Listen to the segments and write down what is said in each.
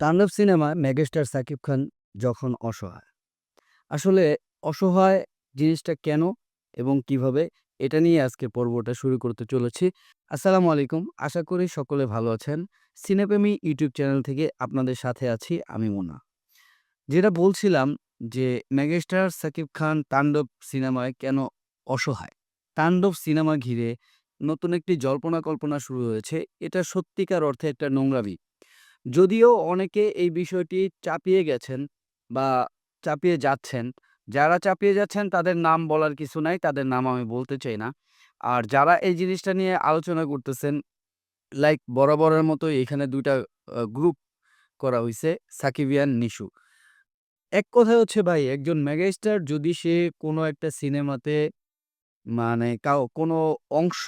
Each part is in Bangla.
তাণ্ডব সিনেমা মেগাস্টার সাকিব খান যখন অসহায়। আসলে অসহায় জিনিসটা কেন এবং কীভাবে এটা নিয়ে আজকে পর্বটা শুরু করতে চলেছি। আসসালামু আলাইকুম। আশা করি সকলে ভালো আছেন। সিনেপ্রেমী ইউটিউব চ্যানেল থেকে আপনাদের সাথে আছি আমি মুন্না। যেটা বলছিলাম যে মেগাস্টার সাকিব খান তাণ্ডব সিনেমায় কেন অসহায়? তাণ্ডব সিনেমা ঘিরে নতুন একটি জল্পনা কল্পনা শুরু হয়েছে। এটা সত্যিকার অর্থে একটা নোংরামি। যদিও অনেকে এই বিষয়টি চাপিয়ে গেছেন বা চাপিয়ে যাচ্ছেন। যারা চাপিয়ে যাচ্ছেন তাদের নাম বলার কিছু নাই। তাদের নাম আমি বলতে চাই না। আর যারা এই জিনিসটা নিয়ে আলোচনা করতেছেন, লাইক বরাবরের মতো এখানে ২ টা আ গ্রুপ করা হয়েছে সাকিবিয়ান, নিশু। এক কথায় হচ্ছে ভাই একজন মেগাস্টার যদি সে কোনো একটা সিনেমাতে মানে কাও কোনো অংশ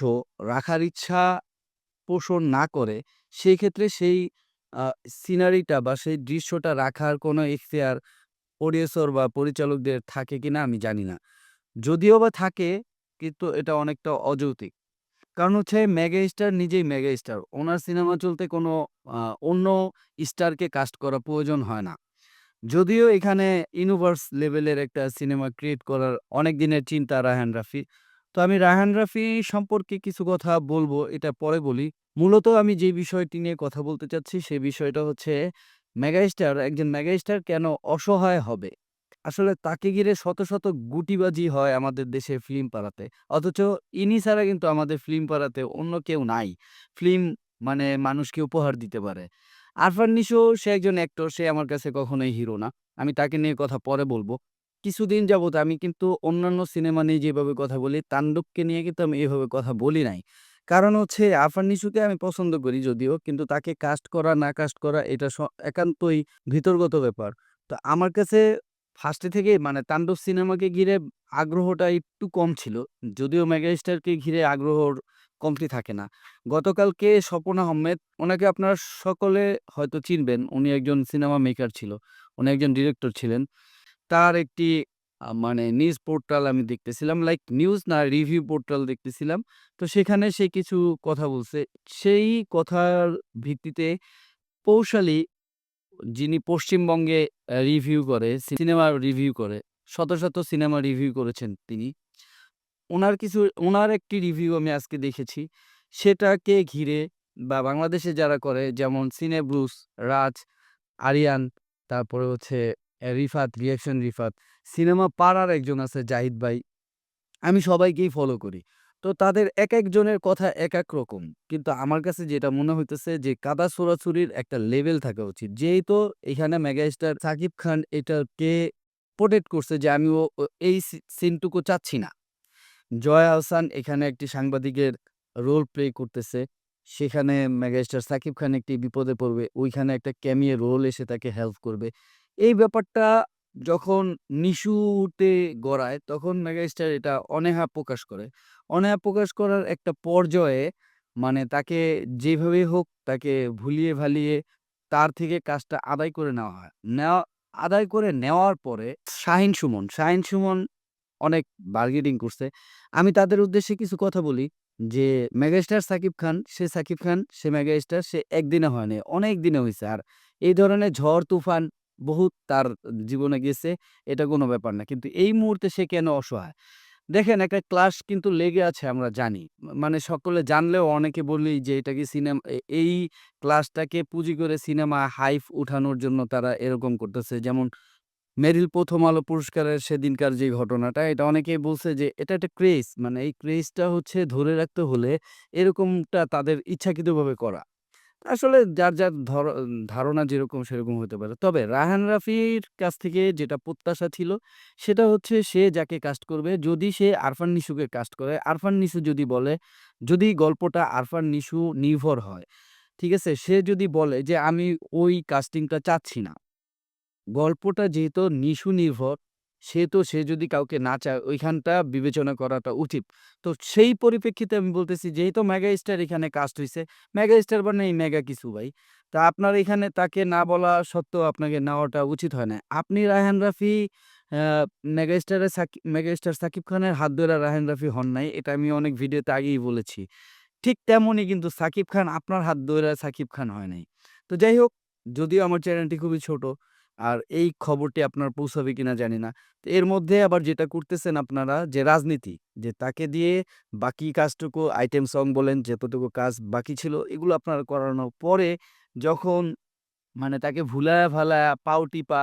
রাখার ইচ্ছা পোষণ না করে, সেই ক্ষেত্রে সেই সিনারিটা বা সেই দৃশ্যটা রাখার কোনো ইখতিয়ার প্রডিউসর বা পরিচালকদের থাকে কিনা আমি জানি না। যদিও বা থাকে, কিন্তু এটা অনেকটা অযৌক্তিক। কারণ হচ্ছে মেগা স্টার নিজেই মেগা স্টার ওনার সিনেমা চলতে কোনো অন্য স্টারকে কাস্ট করা প্রয়োজন হয় না। যদিও এখানে ইউনিভার্স লেভেলের একটা সিনেমা ক্রিয়েট করার অনেক দিনের চিন্তা রায়হান রাফি। তো আমি রায়হান রাফি সম্পর্কে কিছু কথা বলব, এটা পরে বলি। মূলত আমি যে বিষয়টি নিয়ে কথা বলতে চাচ্ছি সে বিষয়টা হচ্ছে মেগাস্টার, একজন মেগাস্টার কেন অসহায় হবে? আসলে তাকে ঘিরে শত, শত গুটিবাজি হয় আমাদের দেশে ফিল্ম পাড়াতে। অথচ ইনি ছাড়া কিন্তু আমাদের ফিল্ম পাড়াতে অন্য কেউ নাই। ফিল্ম মানে মানুষকে উপহার দিতে পারে। আরফান নিশো সে একজন অ্যাক্টর, সে আমার কাছে কখনোই হিরো না। আমি তাকে নিয়ে কথা পরে বলব। কিছুদিন যাবৎ আমি কিন্তু অন্যান্য সিনেমা নিয়ে যেভাবে কথা বলি, তাণ্ডবকে নিয়ে কিন্তু আমি এভাবে কথা বলি নাই। কারণ হচ্ছে আরফান নিশোকে আমি পছন্দ করি যদিও, কিন্তু তাকে কাস্ট করা না কাস্ট করা এটা স একান্তই ভিতরগত ব্যাপার। তো আমার কাছে ফার্স্টে থেকেই মানে তাণ্ডব সিনেমাকে ঘিরে আগ্রহটা একটু কম ছিল। যদিও মেগাস্টারকে ঘিরে আগ্রহর কমতি থাকে না। গতকালকে স্বপন আহমেদ, ওনাকে আপনারা সকলে হয়তো চিনবেন। উনি একজন সিনেমা মেকার ছিল। উনি একজন ডিরেক্টর ছিলেন। তার একটি মানে নিউজ পোর্টাল আমি দেখতেছিলাম। লাইক নিউজ না রিভিউ পোর্টাল দেখতেছিলাম। তো সেখানে সে কিছু কথা বলছে। সেই কথার ভিত্তিতে পৌশালী যিনি পশ্চিমবঙ্গে রিভিউ করে, সিনেমা রিভিউ করে, শত, শত সিনেমা রিভিউ করেছেন তিনি। ওনার কিছু ওনার একটি রিভিউ আমি আজকে দেখেছি। সেটাকে ঘিরে বা বাংলাদেশে যারা করে যেমন সিনেব্রুস, রাজ, আরিয়ান, তারপরে হচ্ছে রিফাত, রিঅ্যাকশন রিফাত, সিনেমা পাড়ার একজন আছে জাহিদ ভাই। আমি সবাইকেই ফলো করি। তো তাদের এক একজনের কথা এক এক রকম। কিন্তু আমার কাছে যেটা মনে হইতেছে যে কাদা ছোড়াছুড়ির একটা লেভেল থাকা উচিত। যেহেতু এখানে মেগাস্টার সাকিব খান এটাকে প্রোটেক্ট করছে যে আমি ও এই সিনটুকু চাচ্ছি না। জয়া আহসান এখানে একটি সাংবাদিকের রোল প্লে করতেছে। সেখানে মেগাস্টার সাকিব খান একটি বিপদে পড়বে। ওইখানে একটা ক্যামিয়ে রোল এসে তাকে হেল্প করবে। এই ব্যাপারটা যখন নিশুতে গড়ায় তখন মেগাস্টার এটা অনীহা প্রকাশ করে। অনীহা প্রকাশ করার একটা পর্যায়ে মানে তাকে যেভাবেই হোক তাকে ভুলিয়ে-ভালিয়ে তার থেকে কাজটা আদায় করে নেওয়া হয়। নেওয়া আদায় করে নেওয়ার পরে শাহীন সুমন, শাহীন সুমন অনেক বার্গেনিং করছে। আমি তাদের উদ্দেশ্যে কিছু কথা বলি যে মেগাস্টার সাকিব খান, সে সাকিব খান, সে মেগাস্টার, সে একদিনে হয় নাই, অনেক দিনে হইছে। আর এই ধরনের ঝড় তুফান বহুত তার জীবনে গেছে। এটা কোনো ব্যাপার না। কিন্তু এই মুহূর্তে সে কেন অসহায়? দেখেন, একটা ক্লাস কিন্তু লেগে আছে আমরা জানি। মানে সকলে জানলেও অনেকে বলি যে এটা কি সিনেমা এই ক্লাসটাকে পুঁজি করে সিনেমা হাইফ উঠানোর জন্য তারা এরকম করতেছে। যেমন মেরিল প্রথম আলো পুরস্কারের সেদিনকার যে ঘটনাটা, এটা অনেকেই বলছে যে এটা একটা ক্রেজ। মানে এই ক্রেজটা হচ্ছে ধরে রাখতে হলে এরকমটা তাদের ইচ্ছাকৃতভাবে করা। আসলে যার, যার ধর ধারণা যেরকম সেরকম হতে পারে। তবে রায়হান রাফির কাছ থেকে যেটা প্রত্যাশা ছিল সেটা হচ্ছে সে যাকে কাস্ট করবে যদি সে আরফান নিশুকে কাস্ট করে, আরফান নিশু যদি বলে যদি গল্পটা আরফান নিশু নির্ভর হয়, ঠিক আছে? সে যদি বলে যে আমি ওই কাস্টিংটা চাচ্ছি না। গল্পটা যেহেতু নিশু নির্ভর, সেহেতু সে যদি কাউকে না চায়, ওইখানটা বিবেচনা করাটা উচিত। তো সেই পরিপ্রেক্ষিতে আমি বলতেছি, যেহেতু মেগা স্টার এখানে কাস্ট হয়েছে মেগা মেগাস্টার মানে এই মেগা কিছু ভাই। তা আপনার এখানে তাকে না বলা সত্ত্বেও আপনাকে নেওয়াটা উচিত হয় নাই। আপনি রায়হান রাফি মেগাস্টারের সাকি মেগাস্টার সাকিব খানের হাত ধইরা রায়হান রাফি হন নাই। এটা আমি অনেক ভিডিওতে আগেই বলেছি। ঠিক তেমনই কিন্তু সাকিব খান আপনার হাত ধইরা সাকিব খান হয় নাই। তো যাই হোক, যদিও আমার চ্যানেলটি খুবই ছোট। আর এই খবরটি আপনার পৌঁছাবে কিনা জানি না। তো এর মধ্যে আবার যেটা করতেছেন আপনারা যে রাজনীতি, যে তাকে দিয়ে বাকি কাজটুকু আইটেম সং বলেন যতটুকু কাজ বাকি ছিল এগুলো আপনারা করানোর পরে যখন মানে তাকে ভুলায়া ভালায়া পাও টিপা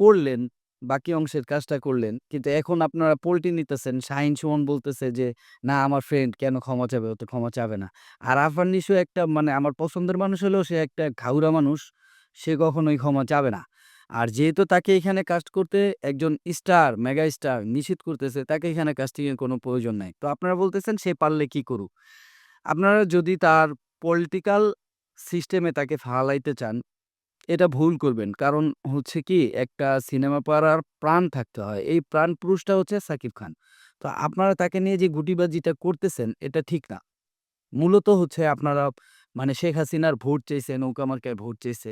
করলেন, বাকি অংশের কাজটা করলেন। কিন্তু এখন আপনারা পল্টি নিতেছেন। শাহিন সুমন বলতেছে যে, "না আমার ফ্রেন্ড কেন ক্ষমা চাবে? ও তো ক্ষমা চাবে না।" আর আরফান নিশো একটা মানে আমার পছন্দের মানুষ হলেও সে একটা ঘাউরা মানুষ। সে কখনোই ক্ষমা চাবে না। আর যেহেতু তাকে এখানে কাস্ট করতে একজন স্টার, মেগা স্টার নিষেধ করতেছে, তাকে এখানে কাস্টিংয়ের কোনো প্রয়োজন নাই। তো আপনারা বলতেছেন সে পারলে কি করুক? আপনারা যদি তার পলিটিক্যাল সিস্টেমে তাকে ফালাইতে চান, এটা ভুল করবেন। কারণ হচ্ছে কি একটা সিনেমা পাড়ার প্রাণ থাকতে হয়। এই প্রাণ পুরুষটা হচ্ছে সাকিব খান। তো আপনারা তাকে নিয়ে যে গুটিবাজিটা করতেছেন এটা ঠিক না। মূলত হচ্ছে আপনারা মানে শেখ হাসিনার ভোট চাইছে, নৌকা মার্কায় ভোট চেয়েছে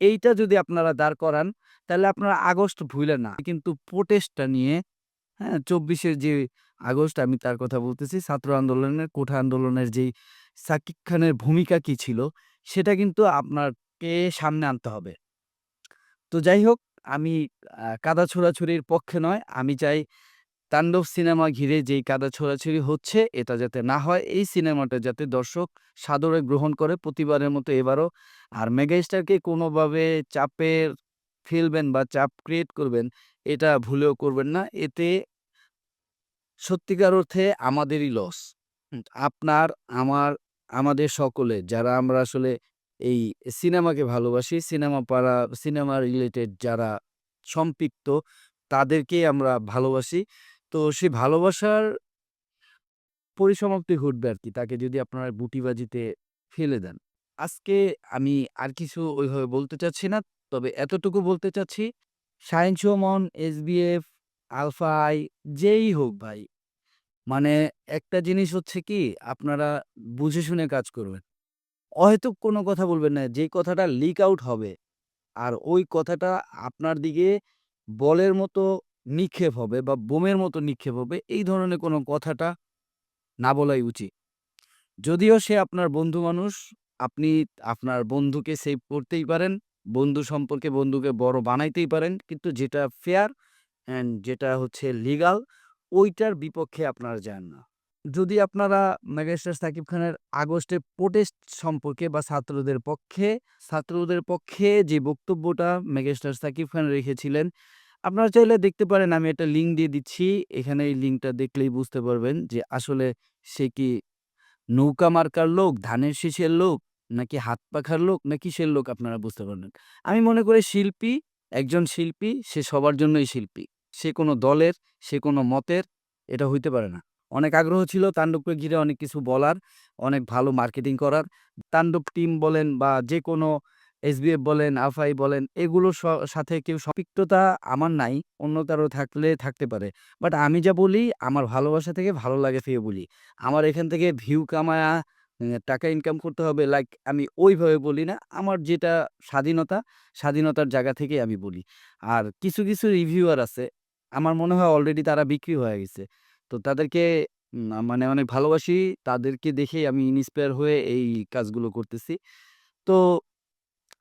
এইটা যদি আপনারা দাঁড় করান তাহলে আপনারা আগস্ট ভুইলেন না। কিন্তু প্রোটেস্টটা নিয়ে হ্যাঁ, ২৪ এর যে আগস্ট আমি তার কথা বলতেছি। ছাত্র আন্দোলনের, কোঠা আন্দোলনের যেই সাকিব খানের ভূমিকা কি ছিল সেটা কিন্তু আপনাকে সামনে আনতে হবে। তো যাই হোক আমি কাদা ছোড়াছুড়ির পক্ষে নয়। আমি চাই তাণ্ডব সিনেমা ঘিরে যেই কাদা ছোড়াছুড়ি হচ্ছে এটা যাতে না হয়। এই সিনেমাটা যাতে দর্শক সাদরে গ্রহণ করে প্রতিবারের মতো এবারও। আর মেগাস্টারকে কোনোভাবে চাপের ফেলবেন বা চাপ ক্রিয়েট করবেন এটা ভুলেও করবেন না। এতে সত্যিকার অর্থে আমাদেরই লস। আপনার, আমার, আমাদের সকলে যারা আমরা আসলে এই সিনেমাকে ভালোবাসি, সিনেমা পাড়া, সিনেমা রিলেটেড যারা সম্পৃক্ত তাদেরকেই আমরা ভালোবাসি। তো সেই ভালোবাসার পরিসমাপ্তি ঘটবে আর কি তাকে যদি আপনারা গুটিবাজিতে ফেলে দেন। আজকে আমি আর কিছু ওইভাবে বলতে চাচ্ছি না। তবে এতটুকু বলতে চাচ্ছি, Shahin Sumon, SBF, alpha I যেই হোক ভাই, মানে একটা জিনিস হচ্ছে কি আপনারা বুঝে শুনে কাজ করবেন। অহেতুক কোনো কথা বলবেন না। যেই কথাটা লিক আউট হবে আর ওই কথাটা আপনার দিকে বলের মতো নিক্ষেপ হবে বা বোমের মতো নিক্ষেপ হবে এই ধরনের কোনো কথাটা না বলাই উচিত। যদিও সে আপনার বন্ধু মানুষ, আপনি আপনার বন্ধুকে সেভ করতেই পারেন। বন্ধু সম্পর্কে বন্ধুকে বড় বানাইতেই পারেন। কিন্তু যেটা ফেয়ার অ্যান্ড যেটা হচ্ছে লিগাল ওইটার বিপক্ষে আপনারা যান না। যদি আপনারা মেগাস্টার সাকিব খানের আগস্টে প্রোটেস্ট সম্পর্কে বা ছাত্রদের পক্ষে ছাত্রদের পক্ষে যে বক্তব্যটা মেগাস্টার সাকিব খান রেখেছিলেন, আপনারা চাইলে দেখতে পারেন আমি একটা লিঙ্ক দিয়ে দিচ্ছি। এখানে এই লিঙ্কটা দেখলেই বুঝতে পারবেন যে আসলে সে কি নৌকা মার্কার লোক, ধানের শীষের লোক, নাকি হাত পাখার লোক, না কিসের লোক আপনারা বুঝতে পারবেন। আমি মনে করি শিল্পী, একজন শিল্পী সে সবার জন্যই শিল্পী। সে কোনো দলের, সে কোনো মতের এটা হইতে পারে না। অনেক আগ্রহ ছিল তাণ্ডবকে ঘিরে অনেক কিছু বলার, অনেক ভালো মার্কেটিং করার। তাণ্ডব টিম বলেন বা যেকোনো এসবিএফ বলেন, আফআই বলেন এগুলোর সাথে কেউ সম্পৃক্ততা আমার নাই। অন্য কারও থাকলে থাকতে পারে। বাট আমি যা বলি আমার ভালোবাসা থেকে ভালো লাগে থেকে বলি। আমার এখান থেকে ভিউ কামায়া টাকা ইনকাম করতে হবে লাইক আমি ওইভাবে বলি না। আমার যেটা স্বাধীনতা, স্বাধীনতার জায়গা থেকেই আমি বলি। আর কিছু, কিছু রিভিউয়ার আছে। আমার মনে হয় অলরেডি তারা বিক্রি হয়ে গেছে। তো তাদেরকে মানে অনেক ভালোবাসি। তাদেরকে দেখেই আমি ইন্সপায়ার হয়ে এই কাজগুলো করতেছি। তো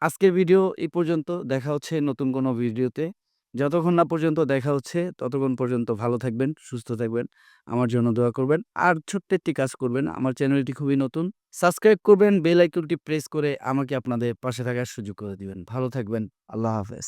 আজকের ভিডিও এই পর্যন্ত। দেখা হচ্ছে নতুন কোনো ভিডিওতে। যতক্ষণ না পর্যন্ত দেখা হচ্ছে ততক্ষণ পর্যন্ত ভালো থাকবেন, সুস্থ থাকবেন। আমার জন্য দোয়া করবেন। আর ছোট্ট একটি কাজ করবেন। আমার চ্যানেলটি খুবই নতুন। সাবস্ক্রাইব করবেন, বেল আইকনটি প্রেস করে আমাকে আপনাদের পাশে থাকার সুযোগ করে দিবেন। ভালো থাকবেন। আল্লাহ হাফেজ।